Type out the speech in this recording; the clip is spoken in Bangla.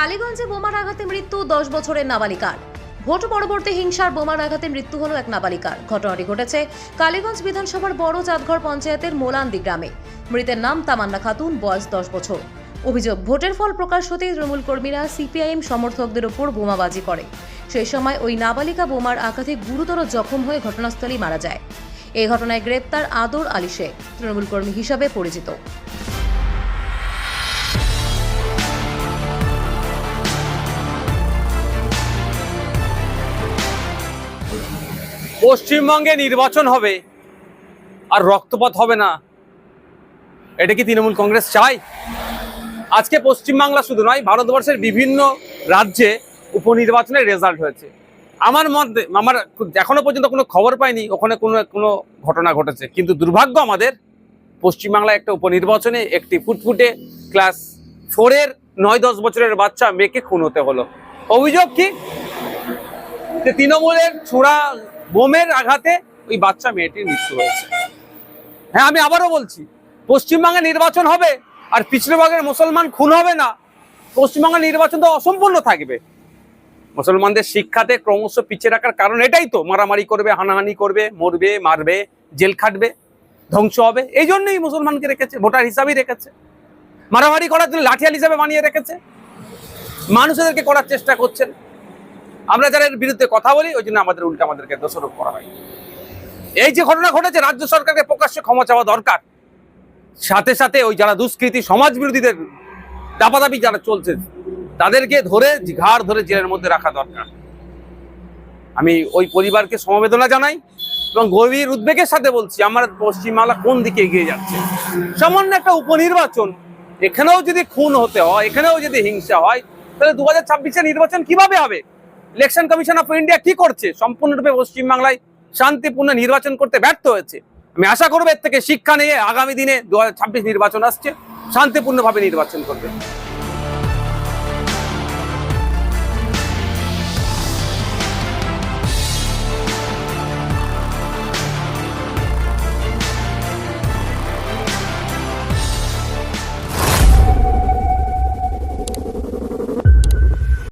কালীগঞ্জে বোমার আঘাতে মৃত্যু, দশ বছরের নাবালিকার। ভোট পরবর্তী হিংসার বোমার আঘাতে মৃত্যু হল এক নাবালিকার। ঘটনাটি ঘটেছে কালীগঞ্জ বিধানসভার বড় চাঁদঘর পঞ্চায়েতের মোলান্দি গ্রামে। মৃতের নাম তামান্না খাতুন, বয়স দশ বছর। অভিযোগ, ভোটের ফল প্রকাশ হতেই তৃণমূল কর্মীরা, সিপিআইএম সমর্থকদের ওপর বোমাবাজি করে। সেই সময় ওই নাবালিকা বোমার আঘাতে গুরুতর জখম হয়ে ঘটনাস্থলেই মারা যায়। এই ঘটনায় গ্রেপ্তার আদর আলী শেখ, তৃণমূল কর্মী হিসাবে পরিচিত। পশ্চিমবঙ্গে নির্বাচন হবে আর রক্তপাত হবে না। এটা কি তৃণমূল কংগ্রেস চায়? আজকে পশ্চিমবাংলা শুধু নয়, ভারতবর্ষের বিভিন্ন রাজ্যে উপনির্বাচনের রেজাল্ট হয়েছে। আমার মধ্যে আমার এখনও পর্যন্ত কোনো খবর পাইনি, ওখানে কোনো কোনো ঘটনা ঘটেছে। কিন্তু দুর্ভাগ্য আমাদের, পশ্চিমবাংলায় একটা উপনির্বাচনে একটি ফুটফুটে ক্লাস ফোরের নয় দশ বছরের বাচ্চা মেয়েকে খুন হতে হলো। অভিযোগ কি? তৃণমূলের ছোড়া বোমের আঘাতে ওই বাচ্চা মেয়েটির মৃত্যু হয়েছে। হ্যাঁ আমি আবারও বলছি, পশ্চিমবঙ্গে নির্বাচন হবে আর পিছড়েভাগের মুসলমান খুন হবে না পশ্চিমবঙ্গের নির্বাচন তো অসম্পূর্ণ থাকবে। মুসলমানদের শিক্ষাতে ক্রমশ পিছিয়ে রাখার কারণ এটাই তো, মারামারি করবে, হানাহানি করবে, মরবে, মারবে, জেল খাটবে, ধ্বংস হবে, এই জন্যই মুসলমানকে রেখেছে, ভোটার হিসাবেই রেখেছে। মারামারি করার জন্য লাঠিয়াল হিসাবে বানিয়ে রেখেছে। মানুষদেরকে করার চেষ্টা করছেন। আমরা যারা এর বিরুদ্ধে কথা বলি, ওই জন্য আমাদের উল্টে আমাদেরকে দোষারোপ করা হয়। এই যে ঘটনা ঘটেছে, রাজ্য সরকারকে প্রকাশ্যে ক্ষমা চাওয়া দরকার। সাথে সাথে ওই যারা দুষ্কৃতী সমাজ বিরোধীদের দাপাদাপি যারা চলছে, তাদেরকে ধরে, ঘাড় ধরে জেলের মধ্যে রাখা দরকার। আমি ওই পরিবারকে সমবেদনা জানাই এবং গভীর উদ্বেগের সাথে বলছি, আমার পশ্চিমবাংলা কোন দিকে এগিয়ে যাচ্ছে? সামান্য একটা উপনির্বাচন, এখানেও যদি খুন হতে হয়, এখানেও যদি হিংসা হয়, তাহলে দু হাজার নির্বাচন কীভাবে হবে? ইলেকশন কমিশন অফ ইন্ডিয়া কি করছে? সম্পূর্ণরূপে পশ্চিমবাংলায় শান্তিপূর্ণ নির্বাচন করতে ব্যর্থ হয়েছে। আমি আশা করব এর থেকে শিক্ষা নিয়ে আগামী দিনে দু হাজার ছাব্বিশ নির্বাচন আসছে, শান্তিপূর্ণভাবে নির্বাচন করবে।